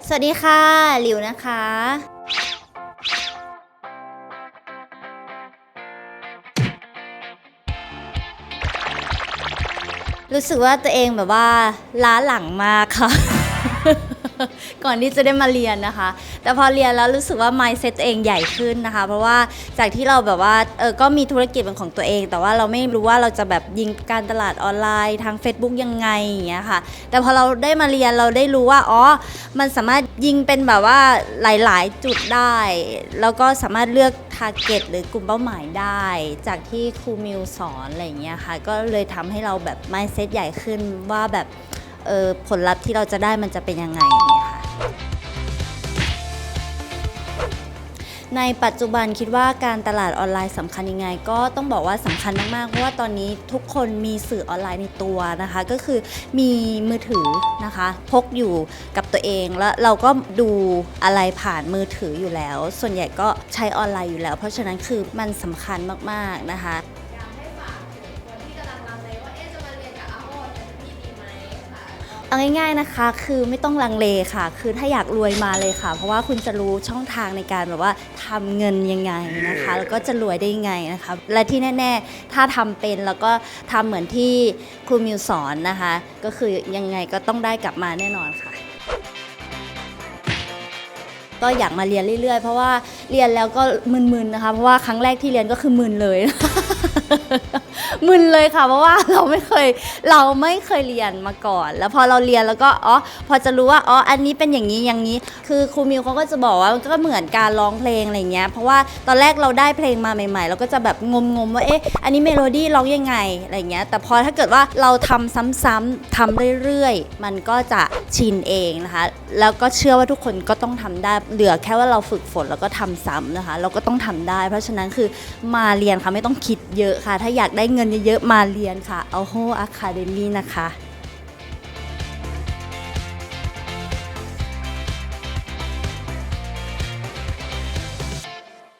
สวัสดีค่ะ หลิวนะคะ รู้สึกว่าตัวเองแบบว่าล้าหลังมากค่ะ ก่อนที่จะได้มาเรียนนะคะ แต่พอเรียนแล้วรู้สึกว่า mindset ตัวเองใหญ่ขึ้นนะคะ เพราะว่าจากที่เราแบบว่าเออก็มีธุรกิจเป็นของตัวเอง แต่ว่าเราไม่รู้ว่าเราจะแบบยิงการตลาดออนไลน์ทาง Facebook ยังไงอย่างเงี้ยค่ะ แต่พอเราได้มาเรียนเราได้รู้ว่าอ๋อมันสามารถยิงเป็นแบบว่าหลาย ๆ จุดได้ แล้วก็สามารถเลือก target หรือกลุ่มเป้าหมายได้ จากที่ครูมิวสอนอะไรอย่างเงี้ยค่ะ ก็เลยทำให้เราแบบ mindset ใหญ่ขึ้นว่าแบบ ผลลัพธ์ที่เราจะได้มันจะเป็นยังไงเงี้ยค่ะในปัจจุบันคิดว่าการตลาดออนไลน์สำคัญยังไง ก็ต้องบอกว่าสำคัญมากๆเพราะว่าตอนนี้ทุกคนมีสื่อออนไลน์ในตัวนะคะ ก็คือมีมือถือนะคะ พกอยู่กับตัวเองแล้วเราก็ดูอะไรผ่านมือถืออยู่แล้ว ส่วนใหญ่ก็ใช้ออนไลน์อยู่แล้ว เพราะฉะนั้นคือมันสำคัญมากๆนะคะ เอาง่ายๆนะคะ คือไม่ต้องลังเลค่ะ คือถ้าอยากรวยมาเลยค่ะ เพราะว่าคุณจะรู้ช่องทางในการแบบว่าทำเงินยังไงนะคะ แล้วก็จะรวยได้ยังไงนะคะ และที่แน่ๆ ถ้าทำเป็นแล้วก็ทำเหมือนที่ครูมิวสอนนะคะ ก็คือยังไงก็ต้องได้กลับมาแน่นอนค่ะ ก็อยากมาเรียนเรื่อยๆ เพราะว่าเรียนแล้วก็มึนๆนะคะ เพราะว่าครั้งแรกที่เรียนก็คือมึนเลย มึนเลยค่ะเพราะว่าเราไม่เคยเราไม่เคยเรียนมาก่อน แล้วพอเราเรียนแล้วก็อ๋อพอจะรู้ว่าอ๋ออันนี้เป็นอย่างนี้อย่างนี้ คือครูมิวเขาก็จะบอกว่ามันก็เหมือนการร้องเพลงอะไรเงี้ยเพราะว่าตอนแรกเราได้เพลงมาใหม่ๆเราก็จะแบบงงๆว่าเอ๊ะอันนี้เมโลดี้ร้องยังไงอะไรเงี้ยแต่พอถ้าเกิดว่าเราทำซ้ำๆทำเรื่อยๆ มันก็จะชินเองนะคะ แล้วก็เชื่อว่าทุกคนก็ต้องทำได้เหลือแค่ว่าเราฝึกฝนแล้วก็ทำซ้ำนะคะ เราก็ต้องทำได้ เพราะฉะนั้นคือมาเรียนค่ะไม่ต้องคิดเยอะค่ะ ถ้าอยากได้เงินเงินเยอะๆมาเรียนค่ะ a อ h o Academy นะคะ